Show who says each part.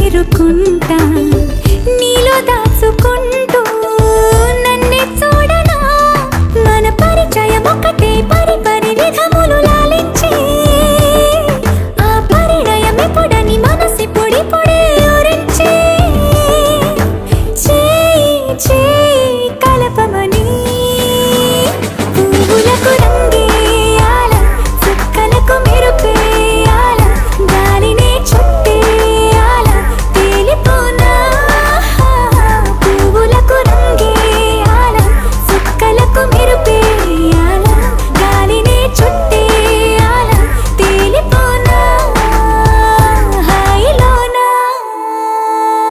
Speaker 1: చేరుకుంటా.